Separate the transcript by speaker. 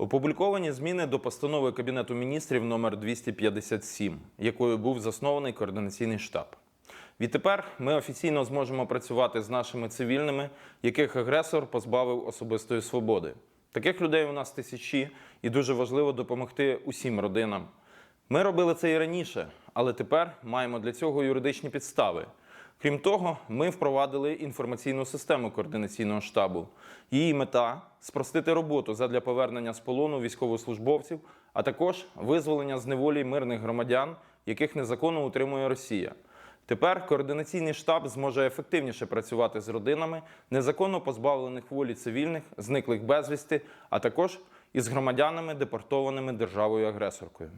Speaker 1: Опубліковані зміни до постанови Кабінету міністрів номер 257, якою був заснований координаційний штаб. Відтепер ми офіційно зможемо працювати з нашими цивільними, яких агресор позбавив особистої свободи. Таких людей у нас тисячі, і дуже важливо допомогти усім родинам. Ми робили це і раніше, але тепер маємо для цього юридичні підстави. Крім того, ми впровадили інформаційну систему координаційного штабу. Її мета спростити роботу задля повернення з полону військовослужбовців, а також визволення з неволі мирних громадян, яких незаконно утримує Росія. Тепер координаційний штаб зможе ефективніше працювати з родинами незаконно позбавлених волі цивільних, зниклих безвісти, а також із громадянами, депортованими державою-агресоркою.